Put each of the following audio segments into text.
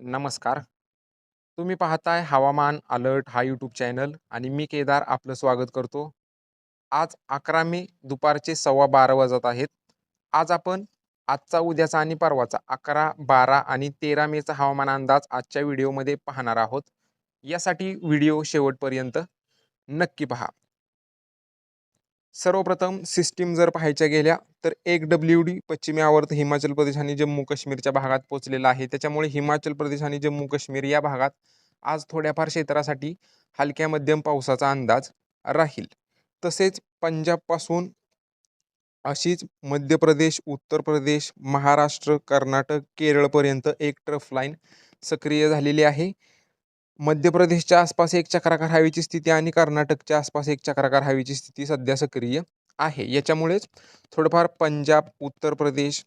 नमस्कार. तुम्ही पाहताय हवामान अलर्ट हा यूट्यूब चॅनल आणि मी केदार आपलं स्वागत करतो. आज अकरा मे दुपारचे सव्वा बारा वाजत आहेत. आज आपण आजचा उद्याचा आणि परवाचा अकरा बारा आणि तेरा मेचा हवामान अंदाज आजच्या व्हिडिओमध्ये पाहणार आहोत. यासाठी व्हिडिओ शेवटपर्यंत नक्की पहा. सर्वप्रथम सिस्टीम जर पाहायच्या गेल्या तर एक डब्ल्यू डी पश्चिमी आवर्त हिमाचल प्रदेश आणि जम्मू काश्मीरच्या भागात पोचलेला आहे. त्याच्यामुळे हिमाचल प्रदेश आणि जम्मू काश्मीर या भागात आज थोड्याफार क्षेत्रासाठी हलक्या मध्यम पावसाचा अंदाज राहील. तसेच पंजाबपासून अशीच मध्य प्रदेश उत्तर प्रदेश महाराष्ट्र कर्नाटक केरळपर्यंत एक ट्रफ लाईन सक्रिय झालेली आहे. मध्य प्रदेशच्या आसपास एक चक्राकार हवेची स्थिती आणि कर्नाटकच्या आसपास एक चक्राकार हवेची स्थिती सध्या सक्रिय आहे. याच्यामुळेच थोडंफार पंजाब उत्तर प्रदेश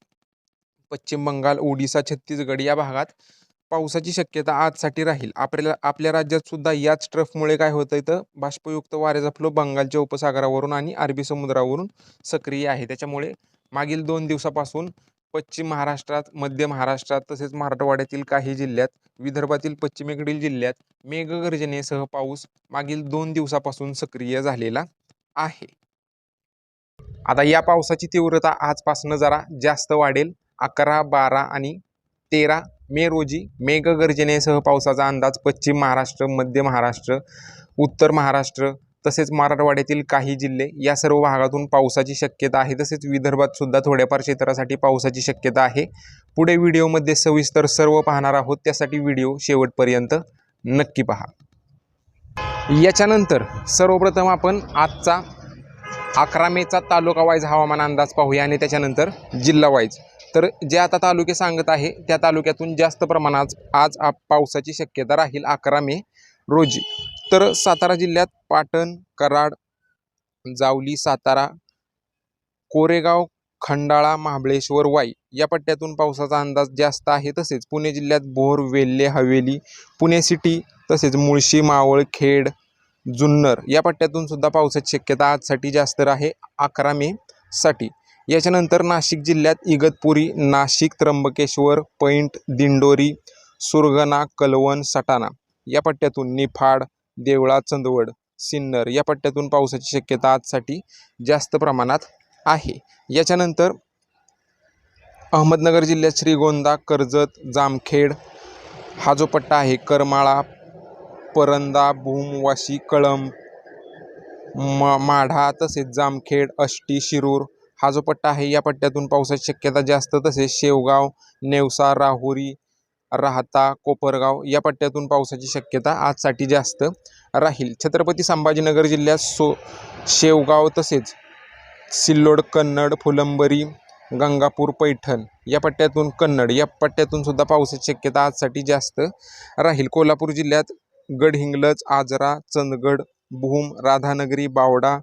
पश्चिम बंगाल ओडिसा छत्तीसगड या भागात पावसाची शक्यता आजसाठी राहील. आपल्याला आपल्या राज्यात सुद्धा याच ट्रफमुळे काय होतं तर बाष्पयुक्त वाऱ्याचा फ्लो बंगालच्या उपसागरावरून आणि अरबी समुद्रावरून सक्रिय आहे. त्याच्यामुळे मागील दोन दिवसापासून पश्चिम महाराष्ट्रात मध्य महाराष्ट्रात तसेच मराठवाड्यातील काही जिल्ह्यात विदर्भातील पश्चिमेकडील जिल्ह्यात मेघगर्जनेसह पाऊस मागील दोन दिवसापासून सक्रिय झालेला आहे. आता या पावसाची तीव्रता आजपासून जरा जास्त वाढेल. अकरा बारा आणि तेरा मे रोजी मेघगर्जनेसह पावसाचा अंदाज पश्चिम महाराष्ट्र मध्य महाराष्ट्र उत्तर महाराष्ट्र तसेच मराठवाड्यातील काही जिल्हे या सर्व भागातून पावसाची शक्यता आहे. तसेच विदर्भात सुद्धा थोड्याफार क्षेत्रासाठी पावसाची शक्यता आहे. पुढे व्हिडिओमध्ये सविस्तर सर्व पाहणार आहोत. त्यासाठी व्हिडिओ शेवटपर्यंत नक्की पहा. याच्यानंतर सर्वप्रथम आपण आजचा अकरा मेचा तालुका वाईज हवामान अंदाज पाहूया आणि त्याच्यानंतर जिल्हा वाईज. तर जे आता तालुके सांगत आहे त्या तालुक्यातून जास्त प्रमाणात आज पावसाची शक्यता राहील अकरा मे रोजी. तर सातारा जिल्ह्यात पाटण कराड जावली सातारा कोरेगाव खंडाळा महाबळेश्वर वाई या पट्ट्यातून पावसाचा अंदाज जास्त आहे तसेच पुणे जिल्ह्यात बोर वेल्हे हवेली पुणे सिटी तसेच मुळशी मावळ खेड जुन्नर या पट्ट्यातून सुद्धा पावसाची शक्यता आजसाठी जास्त आहे अकरा मे साठी. याच्यानंतर नाशिक जिल्ह्यात इगतपुरी नाशिक त्र्यंबकेश्वर पैंट दिंडोरी सुरगणा कलवण सटाणा या पट्ट्यातून निफाड देवळा चंदवड सिन्नर या पट्ट्यातून पावसाची शक्यता आजसाठी जास्त प्रमाणात आहे. याच्यानंतर अहमदनगर जिल्ह्यात श्रीगोंदा कर्जत जामखेड हा जो पट्टा आहे करमाळा परंदा भूम वाशी कळंब म माढा तसेच जामखेड अष्टी शिरूर हा जो पट्टा आहे या पट्ट्यातून पावसाची शक्यता जास्त तसेच शेवगाव नेवसा राहुरी राहता कोपरगाव या पट्ट्यातून पावसाची शक्यता आजसाठी जास्त राहील. छत्रपती संभाजीनगर जिल्ह्यात सो शेवगाव तसेच सिल्लोड कन्नड फुलंबरी गंगापूर पैठण या पट्ट्यातून कन्नड या पट्ट्यातून सुद्धा पावसाची शक्यता आजसाठी जास्त राहील. कोल्हापूर जिल्ह्यात गडहिंग्लज आजरा चंदगड भूम राधानगरी बावडा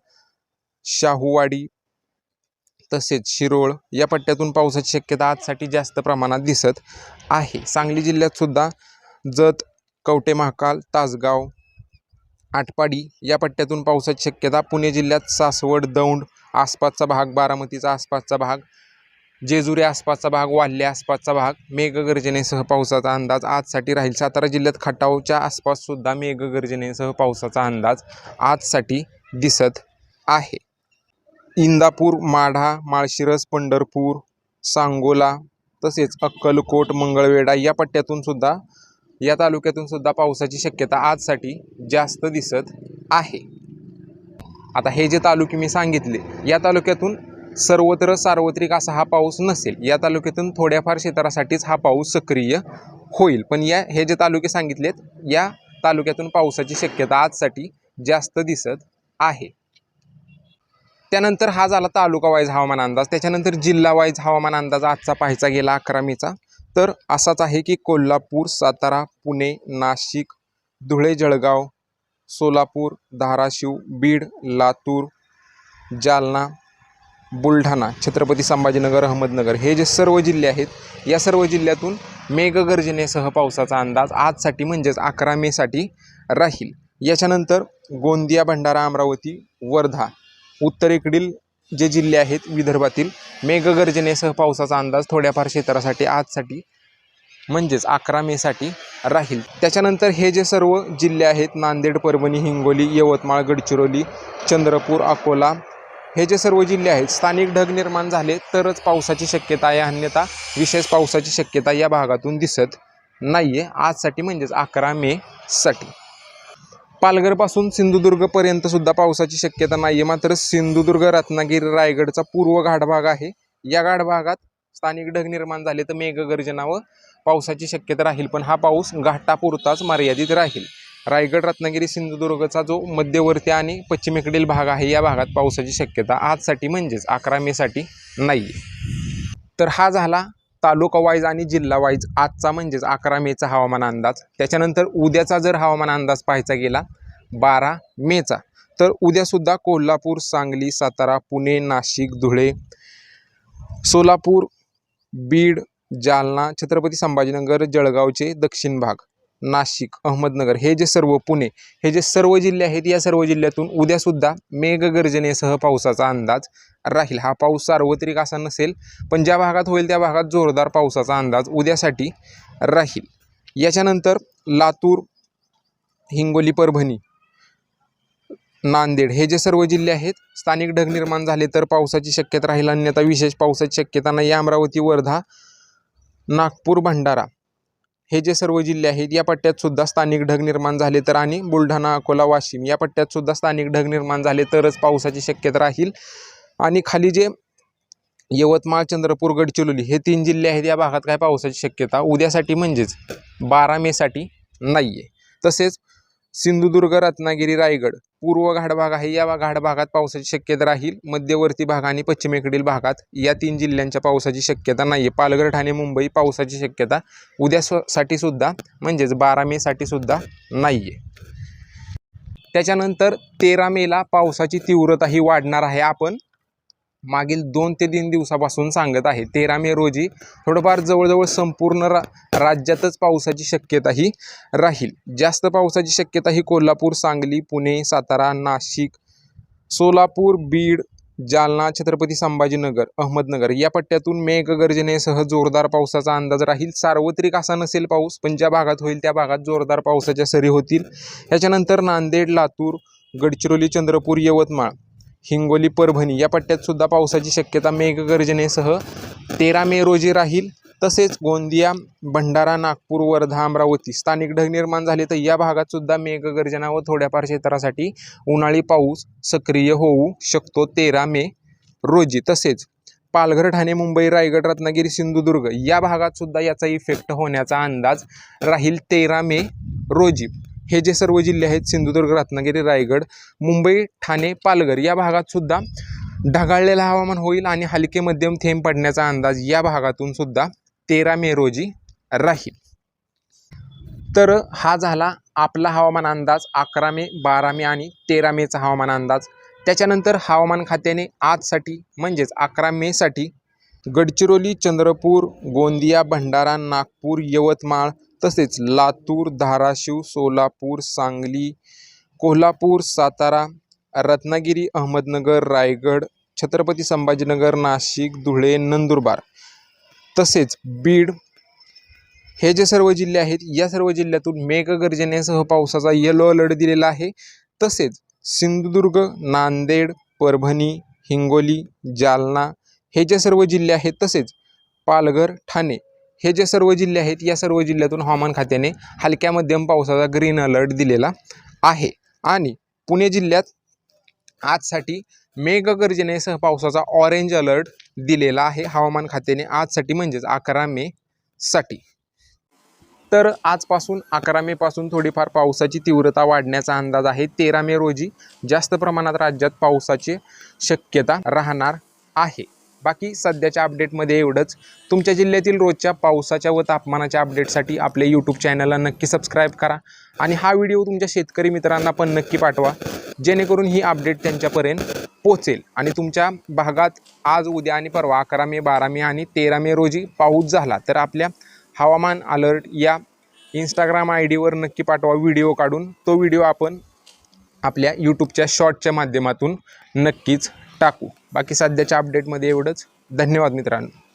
शाहूवाडी तसेच शिरोळ या पट्ट्यातून पावसाची शक्यता आजसाठी जास्त प्रमाणात दिसत आहे. सांगली जिल्ह्यातसुद्धा जत कवटे महाकाल तासगाव आटपाडी या पट्ट्यातून पावसाची शक्यता पुणे जिल्ह्यात सासवड दौंड आसपासचा भाग बारामतीचा आसपासचा भाग जेजुरी आसपासचा भाग वाल्हे आसपासचा भाग मेघगर्जनेसह पावसाचा अंदाज आजसाठी राहील. सातारा जिल्ह्यात खटावच्या आसपाससुद्धा मेघगर्जनेसह पावसाचा अंदाज आजसाठी दिसत आहे. इंदापूर माढा माळशिरस पंढरपूर सांगोला तसेच अक्कलकोट मंगळवेढा या पट्ट्यातून सुद्धा या तालुक्यातून सुद्धा पावसाची शक्यता आजसाठी जास्त दिसत आहे. आता हे जे तालुके मी सांगितले या तालुक्यातून सर्वत्र सार्वत्रिक असा हा पाऊस नसेल या तालुक्यातून थोड्याफार क्षेत्रासाठीच हा पाऊस सक्रिय होईल. पण या हे जे तालुके सांगितलेत या तालुक्यातून पावसाची शक्यता आजसाठी जास्त दिसत आहे. त्यानंतर हा झाला तालुका वाईज हवामान अंदाज. त्याच्यानंतर जिल्हा वाईज हवामान अंदाज आजचा पाहायचा गेला अकरा मेचा तर असाच आहे की कोल्हापूर सातारा पुणे नाशिक धुळे जळगाव सोलापूर धाराशिव बीड लातूर जालना बुलढाणा छत्रपती संभाजीनगर अहमदनगर हे जे सर्व जिल्हे आहेत या सर्व जिल्ह्यातून मेघगर्जनेसह पावसाचा अंदाज आजसाठी म्हणजेच अकरा मेसाठी राहील. याच्यानंतर गोंदिया भंडारा अमरावती वर्धा उत्तरेकडील जे जिल्हे आहेत विदर्भातील मेघगर्जनेसह पावसाचा अंदाज थोड्याफार क्षेत्रासाठी आजसाठी म्हणजेच अकरा मेसाठी राहील. त्याच्यानंतर हे जे सर्व जिल्हे आहेत नांदेड परभणी हिंगोली यवतमाळ गडचिरोली चंद्रपूर अकोला हे जे सर्व जिल्हे आहेत स्थानिक ढग निर्माण झाले तरच पावसाची शक्यता आहे. अन्यथा विशेष पावसाची शक्यता या भागातून दिसत नाही आहे आजसाठी म्हणजेच अकरा मेसाठी पालघरपासून सिंधुदुर्गपर्यंत सुद्धा पावसाची शक्यता नाही आहे मात्र सिंधुदुर्ग रत्नागिरी रायगडचा पूर्व घाटभाग आहे. या घाटभागात स्थानिक ढग निर्माण झाले तर मेघगर्जना व पावसाची शक्यता राहील. पण हा पाऊस घाटापुरताच मर्यादित राहील. रायगड रत्नागिरी सिंधुदुर्गचा जो मध्यवर्ती आणि पश्चिमेकडील भाग आहे या भागात पावसाची शक्यता आजसाठी म्हणजेच अकरा मेसाठी नाही आहे तर हा झाला तालुका वाईज आणि जिल्हा वाईज आजचा म्हणजेच अकरा मेचा हवामान अंदाज. त्याच्यानंतर उद्याचा जर हवामान अंदाज पाहायचा गेला बारा मेचा तर उद्यासुद्धा कोल्हापूर सांगली सातारा पुणे नाशिक धुळे सोलापूर बीड जालना छत्रपती संभाजीनगर जळगावचे दक्षिण भाग. नाशिक अहमदनगर हे जे सर्व पुणे हे जे सर्व जिल्हे आहेत या सर्व जिल्ह्यातून उद्यासुद्धा मेघगर्जनेसह पावसाचा अंदाज राहील. हा पाऊस सार्वत्रिक असा नसेल पण ज्या भागात होईल त्या भागात जोरदार पावसाचा अंदाज उद्यासाठी राहील. याच्यानंतर लातूर हिंगोली परभणी नांदेड हे जे सर्व जिल्हे आहेत स्थानिक ढग निर्माण झाले तर पावसाची शक्यता राहील. अन्यथा विशेष पावसाची शक्यता नाही. अमरावती वर्धा नागपूर भंडारा हे जे सर्व जिल्हे आहेत या पट्ट्यात सुद्धा स्थानिक ढग निर्माण झाले तर आणि बुलढाणा अकोला वाशिम या पट्ट्यात सुद्धा स्थानिक ढग निर्माण झाले तरच पावसाची शक्यता राहील. आणि खाली जे यवतमाळ चंद्रपूर गडचिरोली हे तीन जिल्हे आहेत या भागात काय पावसाची शक्यता उद्यासाठी म्हणजेच बारा मेसाठी नाही आहे तसेच सिंधुदुर्ग रत्नागिरी रायगड. पूर्व घाटभाग आहे. या घाटभागात पावसाची शक्यता राहील. मध्यवर्ती भाग आणि पश्चिमेकडील भागात या तीन जिल्ह्यांच्या पावसाची शक्यता नाही आहे पालघर ठाणे मुंबई पावसाची शक्यता उद्यासाठी सुद्धा म्हणजेच बारा मेसाठी सुद्धा नाही आहे त्याच्यानंतर तेरा मेला पावसाची तीव्रता ही वाढणार आहे. आपण मागील दोन ते तीन दिवसापासून सांगत आहे. तेरा मे रोजी थोडंफार जवळजवळ संपूर्ण रा राज्यातच पावसाची शक्यता ही राहील. जास्त पावसाची शक्यता ही कोल्हापूर सांगली पुणे सातारा नाशिक सोलापूर बीड जालना छत्रपती संभाजीनगर अहमदनगर या पट्ट्यातून मेघगर्जनेसह जोरदार पावसाचा अंदाज राहील. सार्वत्रिक असा नसेल पाऊस पण ज्या भागात होईल त्या भागात जोरदार पावसाच्या सरी होतील. याच्यानंतर नांदेड लातूर गडचिरोली चंद्रपूर यवतमाळ हिंगोली परभणी या पट्ट्यात सुद्धा पावसाची शक्यता मेघगर्जनेसह तेरा मे रोजी राहील. तसेच गोंदिया भंडारा नागपूर वर्धा अमरावती स्थानिक ढग निर्माण झाले तर या भागात सुद्धा मेघगर्जना व थोड्याफार क्षेत्रासाठी उन्हाळी पाऊस सक्रिय होऊ शकतो तेरा मे रोजी. तसेच पालघर ठाणे मुंबई रायगड रत्नागिरी सिंधुदुर्ग या भागात सुद्धा याचा इफेक्ट होण्याचा अंदाज राहील तेरा मे रोजी. हे जे सर्व जिल्हे आहेत सिंधुदुर्ग रत्नागिरी रायगड मुंबई ठाणे पालघर या भागात सुद्धा ढगाळलेलं हवामान होईल आणि हलके मध्यम थेंब पडण्याचा अंदाज या भागातून सुद्धा तेरा मे रोजी राहील. तर हा झाला आपला हवामान अंदाज. अकरा मे बारा मे आणि तेरा मेचा हवामान अंदाज. त्याच्यानंतर हवामान खात्याने आजसाठी म्हणजेच अकरा मेसाठी गडचिरोली चंद्रपूर गोंदिया भंडारा नागपूर यवतमाळ तसेच लातूर धाराशिव सोलापूर सांगली कोल्हापूर सातारा रत्नागिरी अहमदनगर रायगड छत्रपती संभाजीनगर नाशिक धुळे नंदुरबार. तसेच बीड हे जे सर्व जिल्हे आहेत या सर्व जिल्ह्यातून मेघगर्जनेसह पावसाचा येलो अलर्ट दिलेला आहे. तसेच सिंधुदुर्ग नांदेड परभणी हिंगोली जालना हे जे सर्व जिल्हे आहेत तसेच पालघर ठाणे हे जे सर्व जिल्हे आहेत या सर्व जिल्ह्यातून हवामान खात्याने हलक्या मध्यम पावसाचा ग्रीन अलर्ट दिलेला आहे. आणि पुणे जिल्ह्यात आजसाठी मेघगर्जनेसह पावसाचा ऑरेंज अलर्ट दिलेला आहे. हवामान खात्याने आजसाठी म्हणजेच अकरा मे साठी. तर आजपासून अकरा मेपासून थोडीफार पावसाची तीव्रता वाढण्याचा अंदाज आहे. तेरा मे रोजी जास्त प्रमाणात राज्यात पावसाची शक्यता राहणार आहे. बाकी सध्याच्या अपडेटमध्ये एवढंच. तुमच्या जिल्ह्यातील रोजच्या पावसाच्या व तापमानाच्या अपडेटसाठी आपल्या यूट्यूब चॅनलला नक्की सबस्क्राईब करा. आणि हा व्हिडिओ तुमच्या शेतकरी मित्रांना पण नक्की पाठवा. जेणेकरून ही अपडेट त्यांच्यापर्यंत पोचेल आणि तुमच्या भागात आज उद्या आणि परवा अकरा मे बारा मे आणि तेरा मे रोजी पाऊस झाला तर आपल्या हवामान अलर्ट या इंस्टाग्राम आय डीवर नक्की पाठवा व्हिडिओ काढून. तो व्हिडिओ आपण आपल्या यूट्यूबच्या शॉर्टच्या माध्यमातून नक्कीच टाकू. बाकी सध्याच्या अपडेटमध्ये एवढंच. धन्यवाद मित्रांनो.